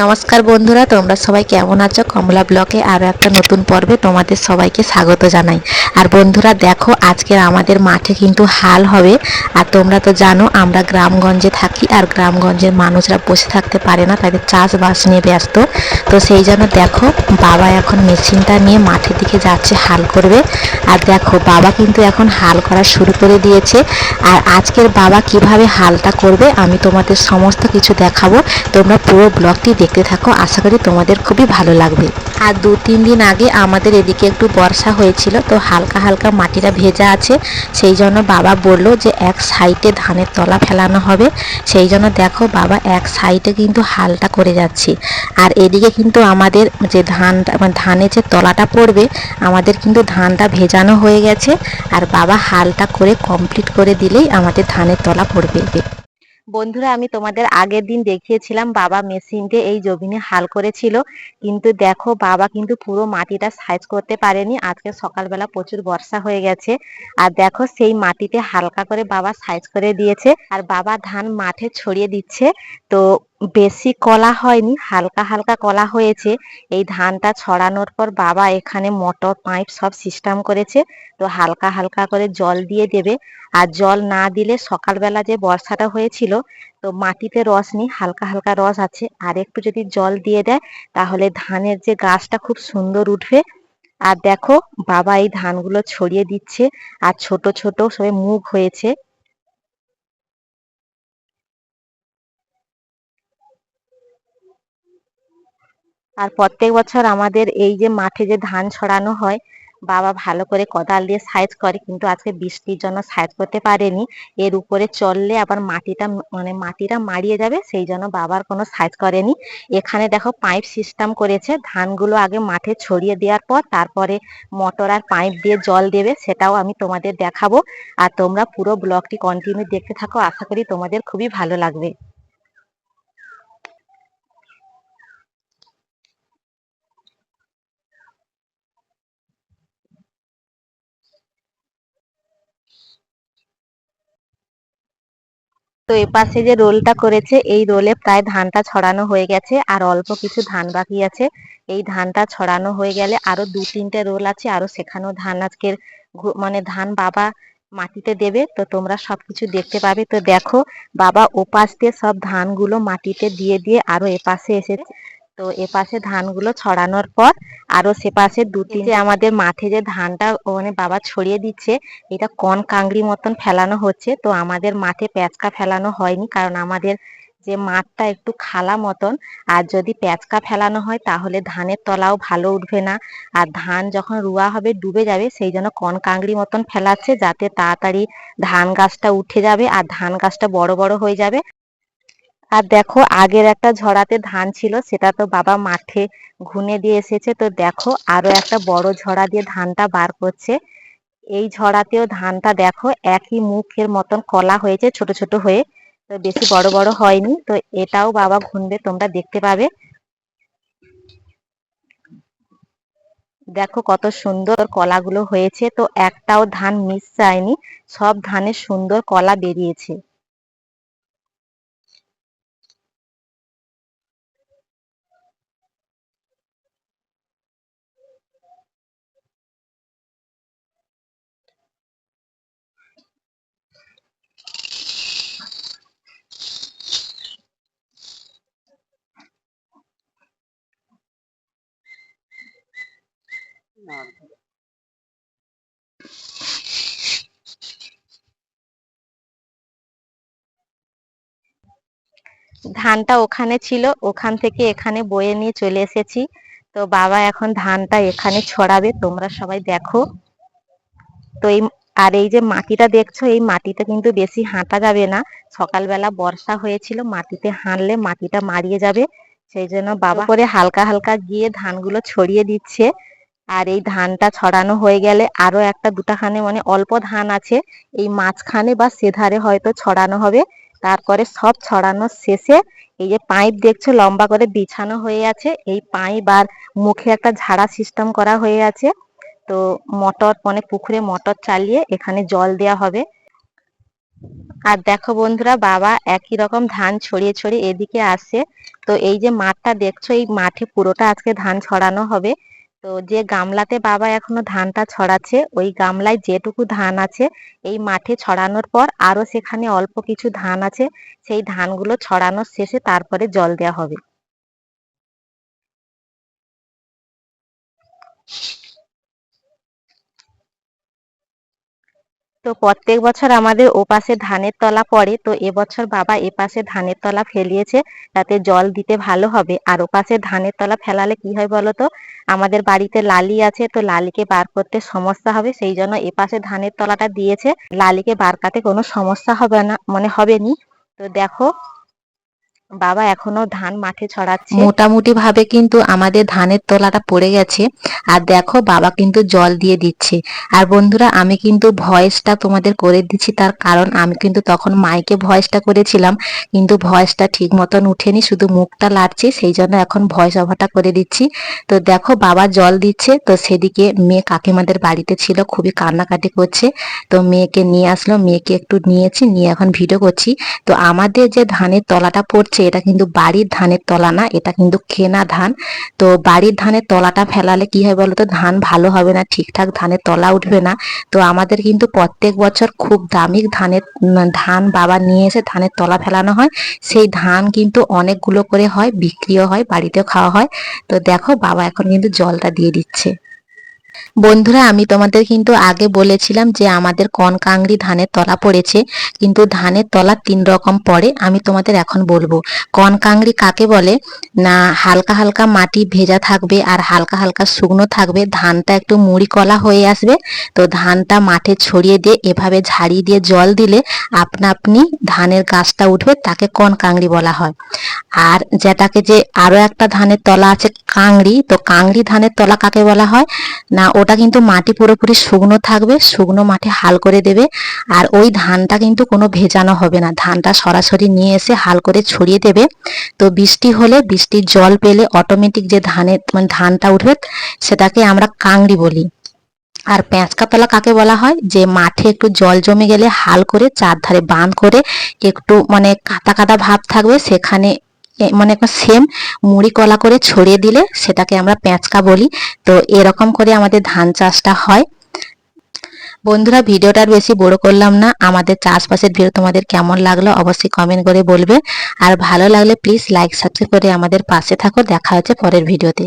নমস্কার বন্ধুরা, তোমরা সবাই কেমন আছো? কমলা ব্লকে আরও একটা নতুন পর্বে তোমাদের সবাইকে স্বাগত জানাই। আর বন্ধুরা, দেখো, আজকের আমাদের মাঠে কিন্তু হাল হবে। আর তোমরা তো জানো, আমরা গ্রামগঞ্জে থাকি, আর গ্রামগঞ্জের মানুষরা বসে থাকতে পারে না, তাদের চাষবাস নিয়ে ব্যস্ত। তো সেই জন্য দেখো, বাবা এখন মেশিনটা নিয়ে মাঠের দিকে যাচ্ছে, হাল করবে। আর দেখো, বাবা কিন্তু এখন হাল করা শুরু করে দিয়েছে। আর আজকের বাবা কীভাবে হালটা করবে, আমি তোমাদের সমস্ত কিছু দেখাবো। তোমরা পুরো ব্লগটি দেখতে থাকো, আশা করি তোমাদের খুবই ভালো লাগবে। আর দু, তিন দিন আগে আমাদের এদিকে একটু বর্ষা হয়েছিল, তো হালকা হালকা মাটিটা ভেজা আছে। সেই জন্য বাবা বলল যে এক সাইডে ধানের তলা ফেলানো হবে। সেই জন্য দেখো বাবা, এক সাইডে কিন্তু হালটা করে যাচ্ছে। আর এদিকে কিন্তু আমাদের যে ধান মানে ধানে যে তলাটা পড়বে, আমাদের কিন্তু ধানটা ভেজানো হয়ে গেছে। আর বাবা হালটা করে কমপ্লিট করে দিলেই আমাদের ধানের তলা পড়বে। বন্ধুরা, আমি তোমাদের আগের দিন দেখিয়েছিলাম বাবা মেশিন দিয়ে এই জমিনে হাল করেছিল। কিন্তু দেখো, বাবা কিন্তু পুরো মাটিটা সাইজ করতে পারেনি। আজকে সকালবেলা প্রচুর বর্ষা হয়ে গেছে। আর দেখো, সেই মাটিতে হালকা করে বাবা সাইজ করে দিয়েছে। আর বাবা ধান মাঠে ছড়িয়ে দিচ্ছে। তো বেশি কলা হয়নি, হালকা হালকা কলা হয়েছে। এই ধানটা ছড়ানোর পর বাবা এখানে মোটর, পাইপ সব সিস্টেম করেছে। তো হালকা হালকা করে জল দিয়ে দেবে। আর জল না দিলে সকালবেলা যে বর্ষাটা হয়েছিল, তো মাটিতে রস নেই, হালকা হালকা রস আছে। আর একটু যদি জল দিয়ে দেয়, তাহলে ধানের যে গাছটা খুব সুন্দর উঠবে। আর দেখো, বাবা এই ধানগুলো ছড়িয়ে দিচ্ছে। আর ছোট ছোট সবে মুখ হয়েছে। আর প্রত্যেক বছর আমাদের এই যে মাঠে যে ধান ছড়ানো হয়, বাবা ভালো করে কোদাল দিয়ে সাইজ করে, কিন্তু আজকে বৃষ্টির জন্য সাইজ করতে পারেনি। এর উপরে চললে আবার মাটিটা মানে মাটিটা মারিয়ে যাবে, সেই জন্য বাবার কোনো সাইজ করেনি। এখানে দেখো পাইপ সিস্টেম করেছে, ধানগুলো আগে মাঠে ছড়িয়ে দেওয়ার পর তারপরে মোটর আর পাইপ দিয়ে জল দেবে, সেটাও আমি তোমাদের দেখাবো। আর তোমরা পুরো ব্লগটি কন্টিনিউ দেখতে থাকো, আশা করি তোমাদের খুবই ভালো লাগবে। তো এপাশে যে রোলটা করেছে, এই রোলে প্রায় ধানটা ছড়ানো হয়ে গেছে, আর অল্প কিছু ধান বাকি আছে। এই ধানটা ছড়ানো হয়ে গেলে আরও দু তিনটে রোল আছে, আরও সেখানেও ধান আজকের মানে ধান বাবা মাটিতে দেবে, তো তোমরা সবকিছু দেখতে পাবে। তো দেখো, বাবা ওপাশ দিয়ে সব ধানগুলো মাটিতে দিয়ে দিয়ে আরও এপাশে এসেছে। তো এপাশে ধানগুলো ছড়ানোর পর আরও সেপাশে দু তিনটে আমাদের মাঠে যে ধানটা মানে বাবা ছড়িয়ে দিচ্ছে এটা কন কাংড়ি মতন ফেলানো হচ্ছে। তো আমাদের মাঠে প্যাঁচকা ফেলানো হয়নি কারণ আমাদের যে মাঠটা একটু খালা মতন আর যদি প্যাঁচকা ফেলানো হয় তাহলে ধানের তলাও ভালো উঠবে না। আর ধান যখন রুয়া হবে ডুবে যাবে সেই জন্য কন কাংড়ি মতন ফেলাচ্ছে যাতে তাড়াতাড়ি ধান গাছটা উঠে যাবে আর ধান গাছটা বড় বড় হয়ে যাবে। আর দেখো, আগের একটা ঝড়াতে ধান ছিল, সেটা তো বাবা মাঠে ঘুনে দিয়ে এসেছে। তো দেখো, আরও একটা বড় ঝড়া দিয়ে ধানটা বার করছে। এই ঝড়াতেও ধানটা দেখো, একই মুখের মতন কলা হয়েছে, ছোট ছোট হয়ে। তো বেশি বড় বড় হয়নি। তো এটাও বাবা ঘুনবে, তোমরা দেখতে পাবে। দেখো কত সুন্দর কলাগুলো হয়েছে। তো একটাও ধান মিস যায়নি সব ধানের সুন্দর কলা বেরিয়েছে। ধানটা ওখানে ছিল ওখান থেকে এখানে বয়ে নিয়ে চলে এসেছি। তো বাবা এখন ধানটা এখানে ছড়াবে তোমরা সবাই দেখো। তো এই আর এই যে মাটিটা দেখছ এই মাটিটা কিন্তু বেশি হাঁটা যাবে না। সকালবেলা বর্ষা হয়েছিল মাটিতে হাঁটলে মাটিটা মারিয়ে যাবে। সেই জন্য বাবা করে হালকা হালকা গিয়ে ধানগুলো ছড়িয়ে দিচ্ছে। আর এই ধানটা ছড়ানো হয়ে গেলে আরও একটা দুটাখানে মানে অল্প ধান আছে, এই মাঝখানে বা সেধারে হয়তো ছড়ানো হবে। তারপরে সব ছড়ানোর শেষে এই যে পাইপ দেখছ লম্বা করে বিছানো হয়ে আছে, এই পাইপ আর মুখে একটা ঝাড়া সিস্টেম করা হয়ে আছে। তো মোটর মানে পুকুরে মোটর চালিয়ে এখানে জল দেওয়া হবে। আর দেখো বন্ধুরা বাবা একই রকম ধান ছড়িয়ে ছড়িয়ে এদিকে আসছে। তো এই যে মাঠটা দেখছ, এই মাঠে পুরোটা আজকে ধান ছড়ানো হবে। তো যে গামলাতে বাবা এখনও ধানটা ছড়াচ্ছে, ওই গামলায় যেটুকু ধান আছে, এই মাঠে ছড়ানোর পর আরও সেখানে অল্প কিছু ধান আছে, সেই ধানগুলো ছড়ানোর শেষে তারপরে জল দেওয়া হবে। তো প্রত্যেক বছর আমাদের ওপাশে ধানের তলা পড়ে, তো এবছর বাবা এপাশে ধানের তলা ফেলিয়েছে, তাতে জল দিতে ভালো হবে। আর ওপাশে ধানের তলা ফেলালে কি হয় বলো তো? আমাদের বাড়িতে লালি আছে, তো লালিকে বার করতে সমস্যা হবে, সেই জন্য এপাশে ধানের তলাটা দিয়েছে। লালিকে বার কাতে কোনো সমস্যা হবে না মানে হবে নি তো দেখো বাবা এখনও ধান মাঠে ছড়াচ্ছে। মোটামুটি ভাবে কিন্তু আমাদের ধানের তলাটা পড়ে গেছে। আর দেখো বাবা কিন্তু জল দিয়ে দিচ্ছে। আর বন্ধুরা, আমি কিন্তু ভয়েসটা তোমাদের করে দিচ্ছি, তার কারণ আমি কিন্তু তখন মাইকে ভয়েসটা করেছিলাম, কিন্তু ভয়েসটা ঠিক মতন উঠেনি, শুধু মুখটা লাড়ছে সেই জন্য এখন ভয়েস ওভারটা করে দিচ্ছি। তো দেখো বাবা জল দিচ্ছে, তো সেদিকে মেয়ে কাকিমাদের বাড়িতে ছিল, খুবই কান্নাকাটি করছে। তো মেয়েকে নিয়ে আসলো, মেয়েকে একটু নিয়েছি, নিয়ে এখন ভিডিও করছি। তো আমাদের যে ধানের তলাটা পড়ছে এটা কিন্তু বাড়ির ধানের তলা না, এটা কিন্তু কেনা ধান। তো বাড়ির ধানের তলাটা ফেলালে কি হয় বলতো? ধান ভালো হবে না, ঠিকঠাক ধানের তলা উঠবে না। তো আমাদের কিন্তু প্রত্যেক বছর খুব দামি ধানের ধান বাবা নিয়ে এসে ধানের তলা ফেলানো হয়। সেই ধান কিন্তু অনেকগুলো করে হয়, বিক্রিও হয়, বাড়িতেও খাওয়া হয়। তো দেখো বাবা এখন কিন্তু জলটা দিয়ে দিচ্ছে। বন্ধুরা, আমি তোমাদের কিন্তু আগে বলেছিলাম যে আমাদের কনকাংড়ি ধানের তলা পড়েছে, কিন্তু ধানের তলা তিন রকম পড়ে, আমি তোমাদের এখন বলব। কনকাংড়ি কাকে বলে? না, হালকা হালকা মাটি ভেজা থাকবে আর হালকা হালকা শুকনো থাকবে, ধানটা একটু মুড়ি কলা হয়ে আসবে, তো ধানটা মাঠে ছড়িয়ে দিয়ে এভাবে ঝাড়িয়ে দিয়ে জল দিলে আপনা আপনি ধানের গাছটা উঠবে, তাকে কনকাংড়ি বলা হয়। আর যেটাকে যে আরও একটা ধানের তলা আছে কাংড়ি, তো কাংড়ি ধানের তলা কাকে বলা হয়? না, ওটা কিন্তু মাটি পুরোপুরি শুকনো থাকবে, শুকনো মাঠে হাল করে দেবে, আর ওই ধানটা কিন্তু কোনো ভেজানো হবে না। ধানটা সরাসরি নিয়ে এসে হাল করে ছড়িয়ে দেবে। তো বৃষ্টি হলে, বৃষ্টির জল পেলে অটোমেটিক যে ধানের মানে ধানটা উঠবে, সেটাকে আমরা কাংড়ি বলি। আর পেঁচকাতলা কাকে বলা হয়? যে মাঠে একটু জল জমে গেলে হাল করে চারধারে বাঁধ করে একটু মানে কাদা কাদা ভাব থাকবে, সেখানে মানে একটা সেম মুড়ি কলা করে ছড়িয়ে দিলে সেটাকে আমরা পেঁচকা বলি। তো এরকম করে আমাদের ধান চাষটা হয়। বন্ধুরা ভিডিওটার বেশি বড় করলাম না। আমাদের চাষবাসের ভিডিও তোমাদের কেমন লাগল অবশ্যই কমেন্ট করে বলবে। আর ভালো লাগলে প্লিজ লাইক সাবস্ক্রাইব করে আমাদের পাশে থাকো। দেখা হচ্ছে পরের ভিডিওতে।